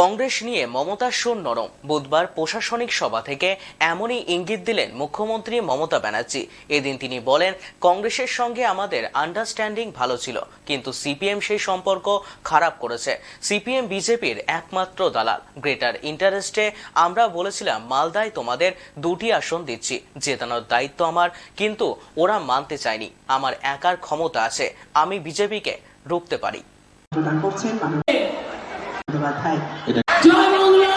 কংগ্রেস নিয়ে মমতার সুর নরম। বুধবার প্রশাসনিক সভা থেকে এমনই ইঙ্গিত দিলেন মুখ্যমন্ত্রী মমতা ব্যানার্জি। এদিন তিনি বলেন, কংগ্রেসের সঙ্গে আমাদের আন্ডারস্ট্যান্ডিং ভালো ছিল, কিন্তু সিপিএম সেই সম্পর্ক খারাপ করেছে। সিপিএম বিজেপির একমাত্র দালাল। গ্রেটার ইন্টারেস্টে আমরা বলেছিলাম, মালদায় তোমাদের দুটি আসন দিচ্ছি, জেতানোর দায়িত্ব আমার, কিন্তু ওরা মানতে চায়নি। আমার একার ক্ষমতা আছে, আমি বিজেপিকে রুখতে পারি। করছেন মাননীয়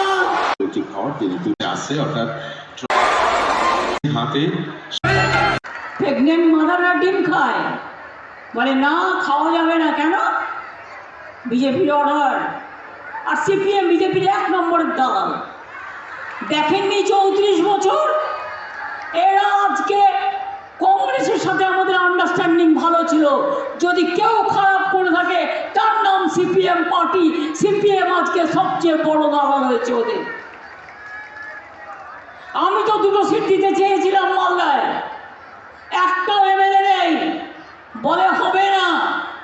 দুটি ঘর তিনি তুলে আসে অর্থাৎ হাতে। প্রেগনেন্ট মাদাররা ডিম খায়। বলে না খাওয়া যাবে না কেন? বিজেপির অর্ডার আর সিপিএম বিজেপির এক নম্বরের দালাল দেখেননি চৌত্রিশ বছর? এরা আজকে কংগ্রেসের সাথে আমাদের আন্ডারস্ট্যান্ডিং ভালো ছিল। যদি কেউ সিপিএম পার্টি, সিপিএম আজকে সবচেয়ে বড় দালাল হয়েছে ওদের। আমি তো দুটো সিট দিতে চেয়েছিলাম মালদায়। একটা এমএলএ নেই। বলে হবে না।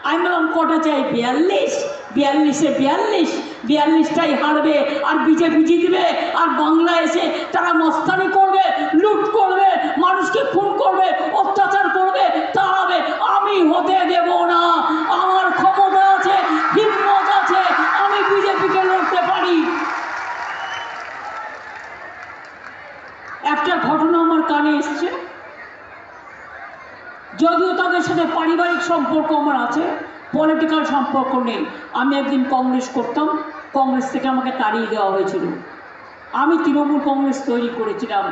আমি বললাম, কটা চাই? বিয়াল্লিশ। বিয়াল্লিশে বিয়াল্লিশ। বিয়াল্লিশটাই হারবে আর বিজেপি জিতবে আর বাংলা এসে তারা মস্তানি করবে, লুট করবে, মানুষকে খুন করবে, অত্যাচার করবে, তাড়াবে। আমি হতে দেব না আমার ক্ষমতা আছে হিম্মত আছে আমি বিজেপিকে লড়তে পারি একটা ঘটনা আমার কানে এসছে যদিও তাদের সাথে পারিবারিক সম্পর্ক আমার আছে পলিটিক্যাল সম্পর্ক নেই। আমি একদিন কংগ্রেস করতাম, কংগ্রেস থেকে আমাকে তাড়িয়ে দেওয়া হয়েছিল। আমি তৃণমূল কংগ্রেস তৈরি করেছিলাম,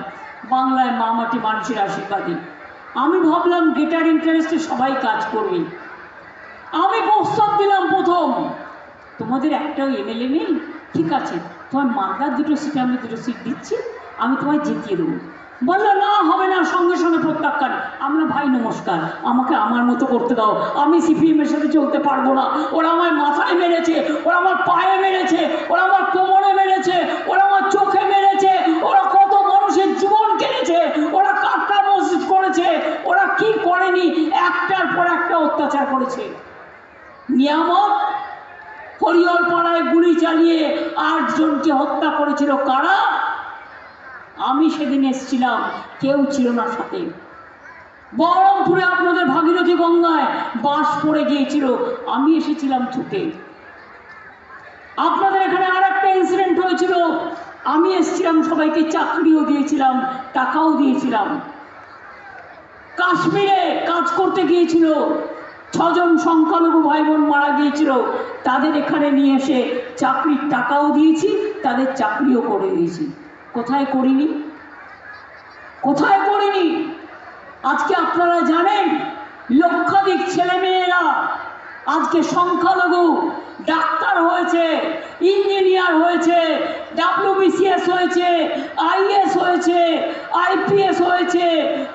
বাংলায় মা মাটি মানুষের আশীর্বাদী। আমি ভাবলাম গেটার ইন্টারেস্টে সবাই কাজ করবে। আমি প্রস্তাব দিলাম প্রথম, তোমাদের একটাও এমএলএ নেই? ঠিক আছে, তোমার মালদার দুটো সিটে আমি দুটো সিট দিচ্ছি, আমি তোমায় জিতিয়ে দেবো। বলল, না, হবে না, সঙ্গে সঙ্গে প্রত্যাখ্যান আমরা, ভাই, নমস্কার, আমাকে আমার মতো করতে দাও। আমি সিপিএমের সাথে চলতে পারব না। ওরা আমার মাথায় মেরেছে, ওরা আমার পায়ে মেরেছে, ওরা আমার কোমরে মেরেছে, ওরা আমার চোখে মেরেছে, ওরা কত মানুষের জীবন কেড়েছে, ওরা কাটটা মসজিদ করেছে, ওরা কি করেনি, একটার পর একটা অত্যাচার করেছে। নিয়ামক হরিহর পাড়ায় গুলি চালিয়ে আটজনকে হত্যা করেছিল কারা? আমি সেদিন এসেছিলাম, কেউ ছিল না সাথে। বহরমপুরে আপনাদের ভাগীরথী গঙ্গায় বাস পড়ে গিয়েছিল, আমি এসেছিলাম ছুটে। আপনাদের এখানে আর একটা ইনসিডেন্ট হয়েছিল, আমি এসেছিলাম, সবাইকে চাকরিও দিয়েছিলাম, টাকাও দিয়েছিলাম। কাশ্মীরে কাজ করতে গিয়েছিল, ছজন সংখ্যালঘু ভাই বোন মারা গিয়েছিল, তাদের এখানে নিয়ে এসে চাকরির টাকাও দিয়েছি, তাদের চাকরিও করে দিয়েছি। কোথায় করিনি? কোথায় করিনি? আজকে আপনারা জানেন, লক্ষাধিক ছেলেমেয়েরা আজকে সংখ্যালঘু, ডাক্তার হয়েছে, ইঞ্জিনিয়ার হয়েছে, ডাব্লিউবিসিএস হয়েছে আইএস হয়েছে, আইপিএস হয়েছে,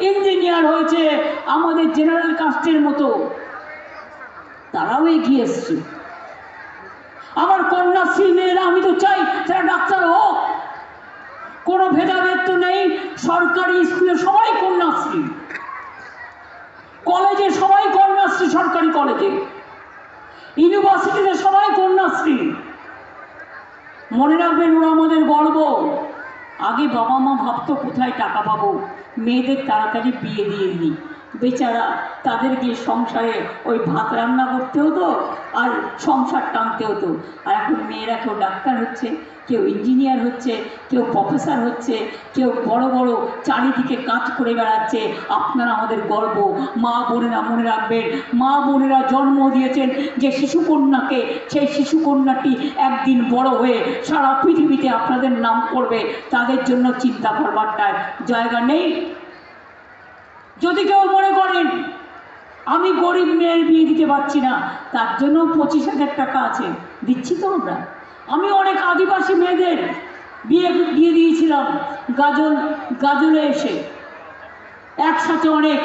ইঞ্জিনিয়ার হয়েছে, আমাদের জেনারেল কাস্টের মতো। তারাও এগিয়ে এসছে। আমার কন্যাশ্রী মেয়েরা আমি তো চাই তারা ডাক্তার হোক কোনো ভেদাভেদ তো নেই, সরকারি স্কুলে সবাই কন্যাশ্রী। কলেজে সবাই কন্যাশ্রী, সরকারি কলেজে। ইউনিভার্সিটিতে সবাই কন্যাশ্রী। মনে রাখবেন ওরা আমাদের গর্ব। আগে বাবা মা ভাবতো কোথায় টাকা পাবো, মেয়েদের তাড়াতাড়ি বিয়ে দিয়ে দিই। বেচারা তাদেরকে সংসারে ওই ভাত রান্না করতে হতো আর সংসার টানতে হতো। আর এখন মেয়েরা কেউ ডাক্তার হচ্ছে, কেউ ইঞ্জিনিয়ার হচ্ছে, কেউ প্রফেসর হচ্ছে, কেউ বড় বড় চারিদিকে কাজ করে বেড়াচ্ছে। আপনারা আমাদের গর্ব। মা বোনেরা মনে রাখবেন, মা বোনেরা জন্ম দিয়েছেন যে শিশুকন্যাকে, সেই শিশুকন্যাটি একদিন বড় হয়ে সারা পৃথিবীতে আপনাদের নাম করবে। তাদের জন্য চিন্তা করবারটায় জায়গা নেই। যদি কেউ মনে করেন, আমি গরিব মেয়ের বিয়ে দিতে পারছি না, তার জন্য পঁচিশ হাজার টাকা আছে, দিচ্ছি তো আমরা। আমি অনেক আদিবাসী মেয়েদের বিয়ে দিয়ে দিয়েছিলাম, গাজল, গাজলে এসে। একসাথে অনেক।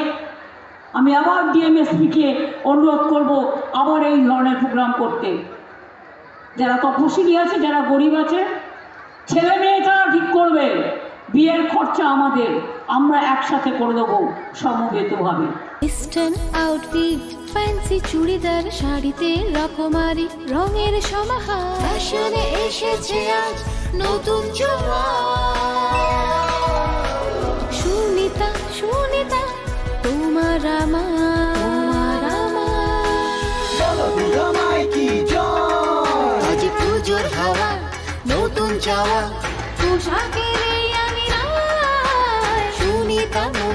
আমি আবার ডিএমএসপিকে অনুরোধ করব আবার এই ধরনের প্রোগ্রাম করতে। যারা তপশিলি আছে, যারা গরিব আছে, ছেলে মেয়ে তারা ঠিক করবে। বিয়ের খরচা আমাদের। আমরা একসাথে করে দেবো সমবেতভাবে। ওয়েস্টার্ন আউটফিট ফ্যান্সি চুড়িদার শাড়িতে রকমারি রঙের সমাহার। ফ্যাশনে এসেছে আজ নতুন সুনিতা সুনিতা তোমার আমার আমার। আজ পুজোর হাওয়া নতুন চাওয়া।